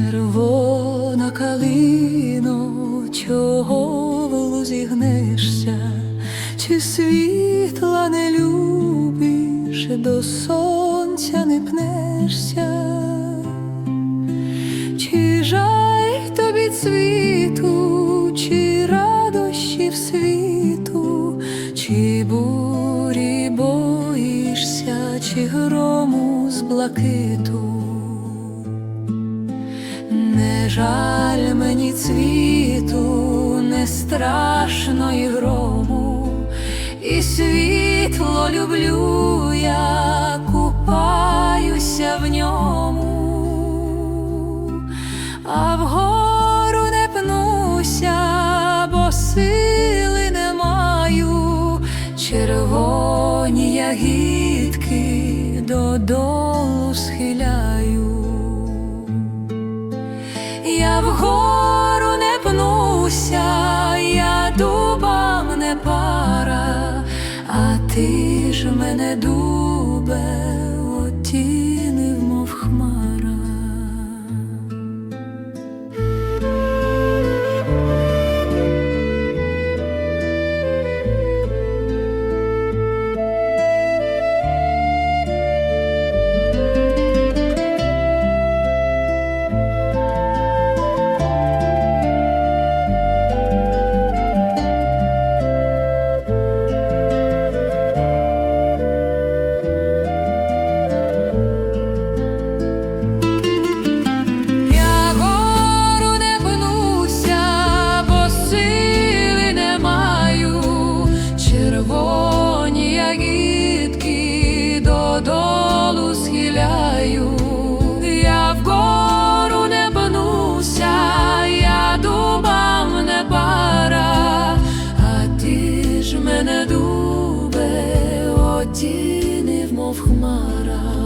Червона калино, чого в лузі чи світла не любиш, до сонця не пнешся, чи жаль тобі цвіту, чи радощів світу, чи бурі боїшся, чи грому з блакиту. Жаль мені цвіту, не страшно і грому, і світло люблю, я купаюся в ньому, а вгору не пнуся, бо сили не маю, червоні ягідки додолу схиляю. Пнуся, я дубам не пара, а ти ж мене дубе червоні ягідки додолу схиляю. Я вгору не пнуся, я дубам не пара, а ти ж мене дубе, отінив, мов хмара.